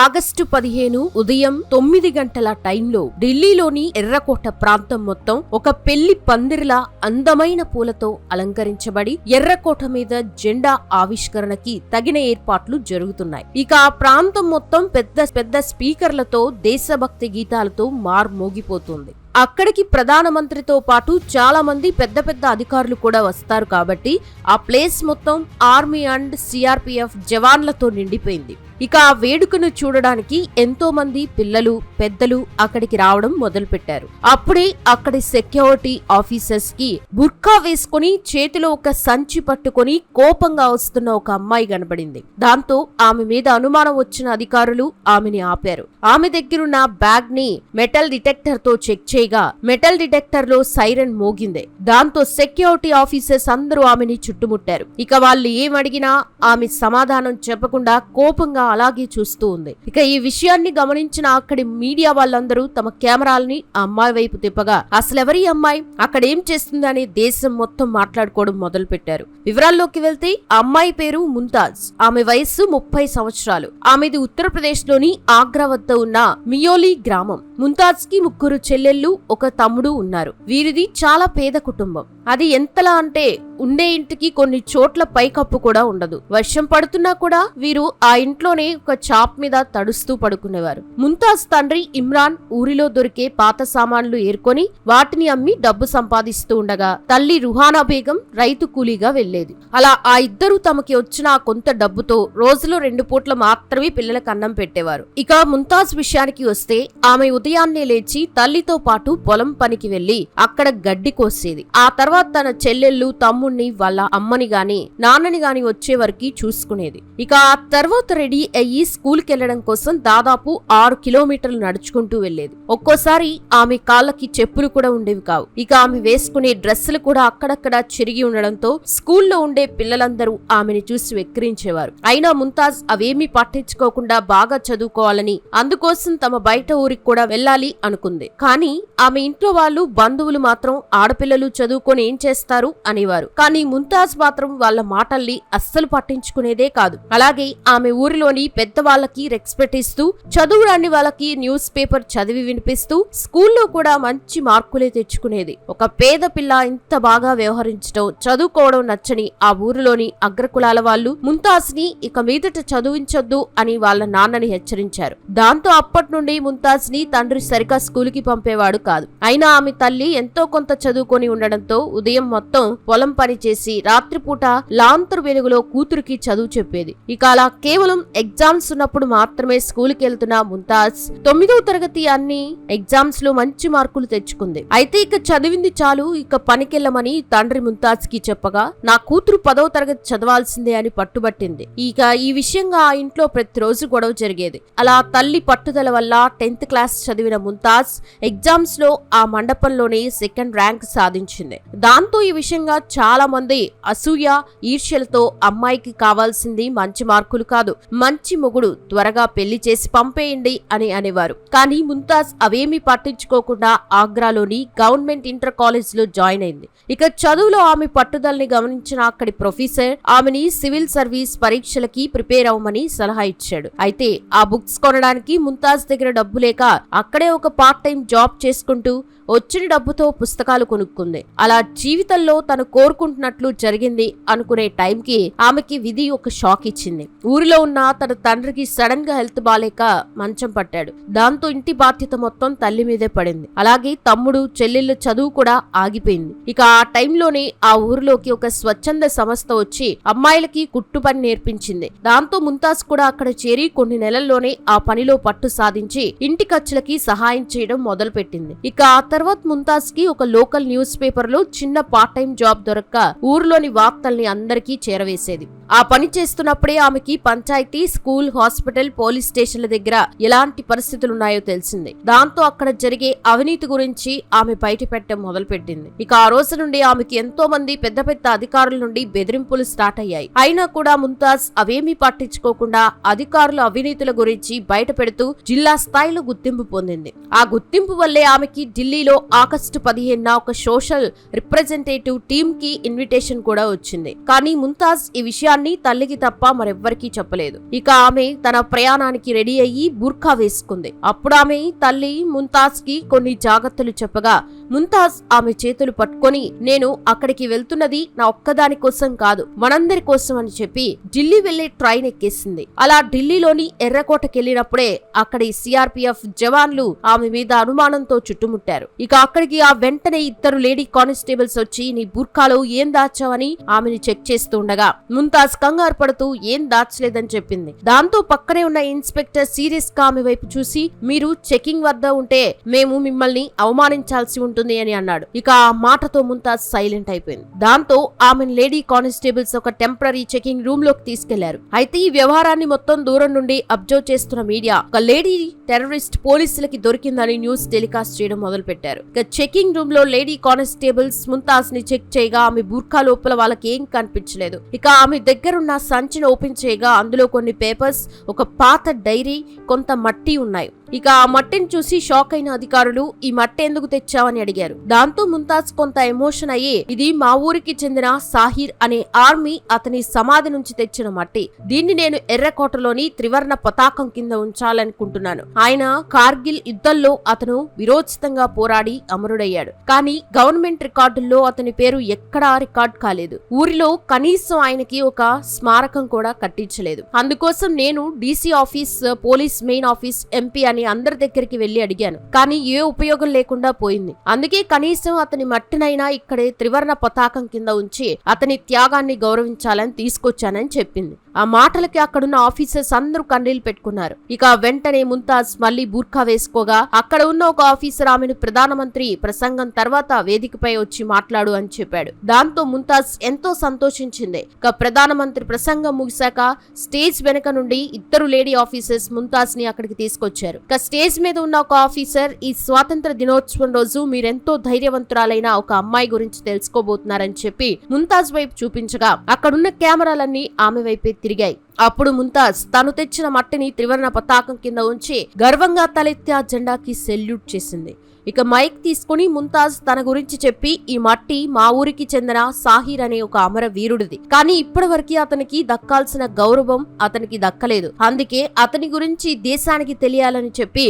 August పదిహేను ఉదయం తొమ్మిది గంటల టైంలో ఢిల్లీలోని ఎర్రకోట ప్రాంతం మొత్తం ఒక పెళ్ళి పందిరిలా అందమైన పూలతో అలంకరించబడి ఎర్రకోట మీద జెండా ఆవిష్కరణకి తగిన ఏర్పాట్లు జరుగుతున్నాయి. ఇక ఆ ప్రాంతం మొత్తం పెద్ద పెద్ద స్పీకర్లతో దేశభక్తి గీతాలతో మార్మోగిపోతుంది అక్కడికి ప్రధానమంత్రితో పాటు చాలా మంది పెద్ద పెద్ద అధికారులు కూడా వస్తారు కాబట్టి ఆ ప్లేస్ మొత్తం ఆర్మీ అండ్ సిఆర్పిఎఫ్ జవాన్లతో నిండిపోయింది. ఇక ఆ వేడుకను చూడడానికి ఎంతో మంది పిల్లలు పెద్దలు అక్కడికి రావడం మొదలుపెట్టారు. అప్పుడే అక్కడి సెక్యూరిటీ ఆఫీసర్స్కి బుర్కా వేసుకుని చేతిలో ఒక సంచి పట్టుకొని కోపంగా వస్తున్న ఒక అమ్మాయి కనబడింది. దాంతో ఆమె మీద అనుమానం వచ్చిన అధికారులు ఆమెని ఆపారు. ఆమె దగ్గరున్న బ్యాగ్ని మెటల్ డిటెక్టర్తో చెక్ చేయగా మెటల్ డిటెక్టర్లో సైరన్ మోగింది. దాంతో సెక్యూరిటీ ఆఫీసర్స్ అందరూ ఆమెని చుట్టుముట్టారు. ఇక వాళ్ళు ఏమడిగినా ఆమె సమాధానం చెప్పకుండా కోపంగా అలాగే చూస్తూ ఉంది. ఇక ఈ విషయాన్ని గమనించిన అక్కడి మీడియా వాళ్ళందరూ తమ కెమెరాల్ని ఆ అమ్మాయి వైపు తిప్పగా అసలెవరి అమ్మాయి? అక్కడ ఏం చేస్తుందని దేశం మొత్తం మాట్లాడుకోవడం మొదలు పెట్టారు వివరాల్లోకి వెళ్తే ఆ అమ్మాయి పేరు ముంతాజ్. ఆమె వయస్సు ముప్పై సంవత్సరాలు. ఆమెది ఉత్తరప్రదేశ్లోని ఆగ్రా వద్ద ఉన్న మియోలి గ్రామం. ముంతాజ్కి ముగ్గురు చెల్లెళ్ళు ఒక తమ్ముడు ఉన్నారు. వీరిది చాలా పేద కుటుంబం. అది ఎంతలా అంటే ఉండే ఇంటికి కొన్ని చోట్ల పైకప్పు కూడా ఉండదు. వర్షం పడుతున్నా కూడా వీరు ఆ ఇంట్లోనే ఒక చాప్ మీద తడుస్తూ పడుకునేవారు. ముంతాజ్ తండ్రి ఇమ్రాన్ ఊరిలో దొరికే పాత సామాన్లు ఏర్కొని వాటిని అమ్మి డబ్బు సంపాదిస్తూ ఉండగా తల్లి రుహానా బేగం రైతు కూలీగా వెళ్ళేది అలా ఆ ఇద్దరు తమకి వచ్చిన కొంత డబ్బుతో రోజులో రెండు పూట్ల మాత్రమే పిల్లలకు అన్నం పెట్టేవారు. ఇక ముంతాజ్ విషయానికి వస్తే ఆమె ఉదయాన్నే లేచి తల్లితో పాటు పొలం పనికి వెళ్ళి అక్కడ గడ్డి కోసేది. ఆ తర్వాత తన చెల్లెళ్ళు తమ్ముణ్ణి వాళ్ళ అమ్మని గాని నాన్నని గాని వచ్చే వరకు చూసుకునేది. ఇక ఆ తర్వాత రెడీ అయ్యి స్కూల్కి వెళ్ళడం కోసం దాదాపు ఆరు కిలోమీటర్లు నడుచుకుంటూ వెళ్ళేది ఒక్కోసారి ఆమె కాళ్ళకి చెప్పులు కూడా ఉండేవి కావు. ఇక ఆమె వేసుకునే డ్రెస్సులు కూడా అక్కడక్కడ చిరిగి ఉండడంతో స్కూల్లో ఉండే పిల్లలందరూ ఆమెను చూసి వెక్కిరించేవారు. అయినా ముంతాజ్ అవేమీ పట్టించుకోకుండా బాగా చదువుకోవాలని అందుకోసం తమ బయట ఊరికి కూడా వెళ్ళాలి అనుకుంది. కానీ ఆమె ఇంట్లో వాళ్ళు బంధువులు మాత్రం ఆడపిల్లలు చదువుకొని ఏం చేస్తారు అనేవారు. కానీ ముంతాజ్ మాత్రం వాళ్ళ మాటల్ని అస్సలు పట్టించుకునేదే కాదు. అలాగే ఆమె ఊరిలోని పెద్దవాళ్ళకి రెస్పెక్ట్ ఇస్తూ చదువు రాని వాళ్ళకి న్యూస్ పేపర్ చదివి వినిపిస్తూ స్కూల్లో కూడా మంచి మార్కులే తెచ్చుకునేది. ఒక పేద పిల్ల ఇంత బాగా వ్యవహరించడం చదువుకోవడం నచ్చని ఆ ఊరిలోని అగ్రకులాల వాళ్ళు ముంతాజ్ని ఇక మీదట చదివించొద్దు అని వాళ్ళ నాన్నని హెచ్చరించారు. దాంతో అప్పటి నుండి ముంతాజ్ని తండ్రి సరిగా స్కూల్కి పంపేవాడు కాదు. అయినా ఆమె తల్లి ఎంతో కొంత చదువుకొని ఉండడంతో ఉదయం మొత్తం పొలం పని చేసి రాత్రిపూట లాంతరు వెలుగులో కూతురికి చదువు చెప్పేది. ఇక అలా కేవలం ఎగ్జామ్స్ ఉన్నప్పుడు మాత్రమే స్కూల్కి వెళ్తున్న ముంతాజ్ తొమ్మిదవ తరగతి అన్ని ఎగ్జామ్స్లో మంచి మార్కులు తెచ్చుకుంది. అయితే ఇక చదివింది చాలు ఇక పనికెళ్ళమని తండ్రి ముంతాజ్కి చెప్పగా నా కూతురు పదవ తరగతి చదవాల్సిందే అని పట్టుబట్టింది. ఇక ఈ విషయంగా ఆ ఇంట్లో ప్రతిరోజు గొడవ జరిగేది. అలా తల్లి పట్టుదల వల్ల టెన్త్ క్లాస్ చదివిన ముంతాజ్ ఎగ్జామ్స్లో ఆ మండపంలోనే సెకండ్ ర్యాంక్ సాధించింది. దాంతో ఈ విషయంగా చాలా మంది అసూయ ఈర్ష్యలతో అమ్మాయికి కావాల్సింది మంచి మార్కులు కాదు. మంచి మొగుడు త్వరగా పెళ్ళి చేసి పంపేయండి అని అనేవారు. కానీ ముంతాజ్ అవేమీ పట్టించుకోకుండా ఆగ్రాలోని గవర్నమెంట్ ఇంటర్ కాలేజ్లో జాయిన్ అయింది. ఇక చదువులో ఆమె పట్టుదలని గమనించిన అక్కడి ప్రొఫెసర్ ఆమెని సివిల్ సర్వీస్ పరీక్షలకి ప్రిపేర్ అవ్వమని సలహా ఇచ్చాడు. అయితే ఆ బుక్స్ కొనడానికి ముంతాజ్ దగ్గర డబ్బు లేక అక్కడే ఒక పార్ట్ టైం జాబ్ చేసుకుంటూ వచ్చిన డబ్బుతో పుస్తకాలు కొనుక్కుంది. అలా జీవితంలో తను కోరుకుంటున్నట్లు జరిగింది అనుకునే టైంకి ఆమెకి విధి ఒక షాక్ ఇచ్చింది. ఊరిలో ఉన్న తన తండ్రికి సడన్గా హెల్త్ బాలేక మంచం పట్టాడు. దాంతో ఇంటి బాధ్యత మొత్తం తల్లి మీదే పడింది. అలాగే తమ్ముడు చెల్లెళ్ళ చదువు కూడా ఆగిపోయింది. ఇక ఆ టైంలోనే ఆ ఊరిలోకి ఒక స్వచ్ఛంద సంస్థ వచ్చి అమ్మాయిలకి కుట్టు పని నేర్పించింది. దాంతో ముంతాజ్ కూడా అక్కడ చేరి కొన్ని నెలల్లోనే ఆ పనిలో పట్టు సాధించి ఇంటి ఖర్చులకి సహాయం చేయడం మొదలుపెట్టింది. ఇక అతను తర్వాత ముంతాజ్కి ఒక లోకల్ న్యూస్ పేపర్లో చిన్న పార్ట్ టైం జాబ్ దొరక్క ఊర్లోని వార్తల్ని అందరికీ చేరవేసేది. ఆ పని చేస్తున్నప్పుడే ఆమెకి పంచాయతీ స్కూల్ హాస్పిటల్ పోలీస్ స్టేషన్ల దగ్గర ఎలాంటి పరిస్థితులున్నాయో తెలిసింది. దాంతో అక్కడ జరిగే అవినీతి గురించి ఆమె బయట పెట్టడం మొదలుపెట్టింది. ఇక ఆ రోజు నుండి ఆమెకి ఎంతో మంది పెద్ద పెద్ద అధికారుల నుండి బెదిరింపులు స్టార్ట్ అయ్యాయి. అయినా కూడా ముంతాజ్ అవేమీ పట్టించుకోకుండా అధికారుల అవినీతుల గురించి బయట పెడుతూ జిల్లా స్థాయిలో గుర్తింపు పొందింది. ఆ గుర్తింపు వల్లే ఆమెకి ఢిల్లీలో ఆగస్టు పదిహేనున ఒక సోషల్ రిప్రజెంటేటివ్ టీమ్కి ఇన్విటేషన్ కూడా వచ్చింది. కానీ ముంతాజ్ ఈ విషయాన్ని తల్లికి తప్ప మరెవ్వరికీ చెప్పలేదు. ఇక ఆమె తన ప్రయాణానికి రెడీ అయ్యి బుర్ఖా వేసుకుంది. అప్పుడు ఆమె తల్లి ముంతాజ్కి కొన్ని జాగ్రత్తలు చెప్పగా ముంతాజ్ ఆమె చేతులు పట్టుకొని నేను అక్కడికి వెళ్తున్నది నా ఒక్కదాని కోసం కాదు మనందరి కోసం అని చెప్పి ఢిల్లీ వెళ్ళే ట్రైన్ ఎక్కేసింది. అలా ఢిల్లీలోని ఎర్రకోటకెళ్ళినప్పుడే అక్కడి సిఆర్పిఎఫ్ జవాన్లు ఆమె మీద అనుమానంతో చుట్టుముట్టారు. ఇక అక్కడికి ఆ వెంటనే ఇద్దరు లేడీ కానిస్టేబుల్స్ వచ్చి నీ బుర్ఖాలో ఏం దాచావని? ఆమెను చెక్ చేస్తుండగా ముంతాజ్ కంగారు పడుతూ ఏం దాచలేదని చెప్పింది. దాంతో పక్కనే ఉన్న ఇన్స్పెక్టర్ సీరియస్గా ఆమె వైపు చూసి మీరు చెకింగ్ వద్ద ఉంటే మేము మిమ్మల్ని అవమానించాల్సి ఉంటుంది అని అన్నాడు. ఇక ఆ మాటతో ముంతాజ్ సైలెంట్ అయిపోయింది. దాంతో ఆమెను లేడీ కానిస్టేబుల్స్ ఒక టెంపరీ చెకింగ్ రూమ్లోకి తీసుకెళ్ళారు. అయితే ఈ వ్యవహారాన్ని మొత్తం దూరం నుండి అబ్జర్వ్ చేస్తున్న మీడియా ఒక లేడీ టెర్రరిస్ట్ పోలీసులకి దొరికిందని న్యూస్ టెలికాస్ట్ చేయడం మొదలుపెట్టారు. ఇక చెకింగ్ రూమ్లో లేడీ కానిస్టేబుల్స్ ముంతాజ్ని చెక్ చేయగా ఆమె బుర్ఖా లోపల వాళ్ళకి ఏం కనిపించలేదు. ఇక ఆమె దగ్గరున్న సంచిని ఓపెన్ చేయగా అందులో కొన్ని పేపర్స్ ఒక పాత డైరీ కొంత మట్టి ఉన్నాయి. ఇక ఆ మట్టిని చూసి షాక్ అయిన అధికారులు ఈ మట్టి ఎందుకు తెచ్చావని అడిగారు. దాంతో ముంతాజ్ కొంత ఎమోషన్ అయ్యి ఇది మా ఊరికి చెందిన సాహిర్ అనే ఆర్మీ అతని సమాధి నుంచి తెచ్చిన మట్టి. దీన్ని నేను ఎర్రకోటలోని త్రివర్ణ పతాకం కింద ఉంచాలనుకుంటున్నాను. ఆయన కార్గిల్ యుద్ధంలో అతను విరోచితంగా పోరాడి అమరుడయ్యాడు. కానీ గవర్నమెంట్ రికార్డుల్లో అతని పేరు ఎక్కడా రికార్డ్ కాలేదు. ఊరిలో కనీసం ఆయనకి ఒక స్మారకం కూడా కట్టించలేదు. అందుకోసం నేను DC office police main office MP అని అందరి దగ్గరికి వెళ్ళి అడిగాను. కానీ ఏ ఉపయోగం లేకుండా పోయింది. అందుకే కనీసం అతని మట్టినైనా ఇక్కడే త్రివర్ణ పతాకం కింద ఉంచి అతని త్యాగాన్ని గౌరవించాలని తీసుకొచ్చానని చెప్పింది. ఆ మాటలకి అక్కడున్న ఆఫీసర్స్ అందరూ కన్నీళ్ళు పెట్టుకున్నారు. ఇక వెంటనే ముంతాజ్ మళ్ళీ బూర్ఖా వేసుకోగా అక్కడ ఉన్న ఒక ఆఫీసర్ ఆమెను ప్రధానమంత్రి ప్రసంగం తర్వాత వేదికపై వచ్చి మాట్లాడు అని చెప్పాడు. దాంతో ముంతాజ్ ఎంతో సంతోషించింది. ఇక ప్రధానమంత్రి ప్రసంగం ముగిశాక స్టేజ్ వెనక నుండి ఇద్దరు లేడీ ఆఫీసర్స్ ముంతాజ్ని అక్కడికి తీసుకొచ్చారు. ఇక స్టేజ్ మీద ఉన్న ఒక ఆఫీసర్ ఈ స్వాతంత్ర దినోత్సవం రోజు మీరెంతో ధైర్యవంతురాలైన ఒక అమ్మాయి గురించి తెలుసుకోబోతున్నారని చెప్పి ముంతాజ్ వైపు చూపించగా అక్కడున్న కెమెరాలన్నీ ఆమె వైపే తిరిగాయి. అప్పుడు ముంతాజ్ తను తెచ్చిన మట్టిని త్రివర్ణ పతాకం కింద ఉంచి గర్వంగా తలెత్తి ఆ జెండాకి సెల్యూట్ చేసింది. ఇక మైక్ తీసుకుని ముంతాజ్ తన గురించి చెప్పి ఈ మట్టి మా ఊరికి చెందిన సాహిర్ అనే ఒక అమర వీరుడిది. కానీ ఇప్పటివరకు అతనికి దక్కాల్సిన గౌరవం అతనికి దక్కలేదు. అందుకే అతని గురించి దేశానికి తెలియాలని చెప్పి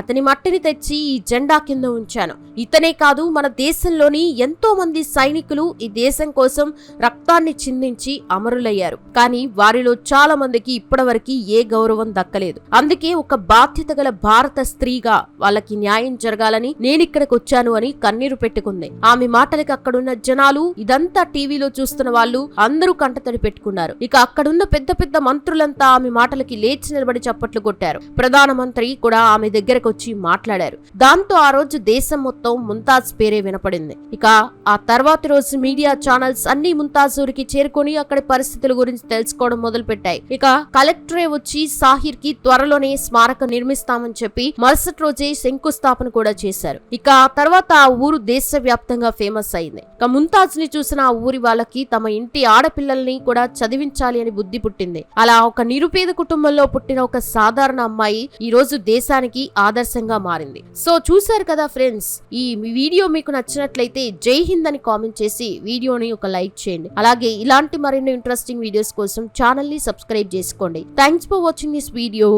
అతని మట్టిని తెచ్చి ఈ జెండా కింద ఉంచాను. ఇతనే కాదు మన దేశంలోని ఎంతో మంది సైనికులు ఈ దేశం కోసం రక్తాన్ని చిందించి అమరులయ్యారు. కానీ వారిలో చాలా మందికి ఇప్పటివరకు ఏ గౌరవం దక్కలేదు. అందుకే ఒక బాధ్యత గల భారత స్త్రీగా వాళ్ళకి న్యాయం జరగాలని నేనిక్కడికి వచ్చాను అని కన్నీరు పెట్టుకుంది. ఆమె మాటలకి అక్కడున్న జనాలు ఇదంతా టీవీలో చూస్తున్న వాళ్ళు అందరూ కంటతడి పెట్టుకున్నారు. ఇక అక్కడున్న పెద్ద పెద్ద మంత్రులంతా ఆమె మాటలకి లేచి నిలబడి చప్పట్లు కొట్టారు. ప్రధానమంత్రి కూడా ఆమె దగ్గరకు వచ్చి మాట్లాడారు. దాంతో ఆ రోజు దేశం మొత్తం ముంతాజ్ పేరే వినపడింది. ఇక ఆ తర్వాత రోజు మీడియా ఛానల్స్ అన్ని ముంతాజ్ ఊరికి చేరుకొని అక్కడి పరిస్థితుల గురించి తెలుసుకోవడం మొదలు పెట్టాయి ఇక కలెక్టరే వచ్చి సాహిర్కి త్వరలోనే స్మారకం నిర్మిస్తామని చెప్పి మరుసటి రోజే శంకుస్థాపన కూడా చేశారు. ఇక తర్వాత ఆ ఊరు దేశవ్యాప్తంగా ఫేమస్ అయింది. ఇక ముంతాజ్ని చూసిన ఆ ఊరి వాళ్ళకి తమ ఇంటి ఆడపిల్లల్ని కూడా చదివించాలి అని బుద్ధి పుట్టింది. అలా ఒక నిరుపేద కుటుంబంలో పుట్టిన ఒక సాధారణ అమ్మాయి ఈ రోజు దేశానికి ఆదర్శంగా మారింది. సో చూశారు కదా ఫ్రెండ్స్ ఈ వీడియో మీకు నచ్చినట్లయితే జై హింద్ అని కామెంట్ చేసి వీడియోని ఒక లైక్ చేయండి. అలాగే ఇలాంటి మరిన్ని ఇంట్రెస్టింగ్ వీడియోస్ కోసం ఛానల్ని సబ్స్క్రైబ్ చేసుకోండి. Thanks for watching this video.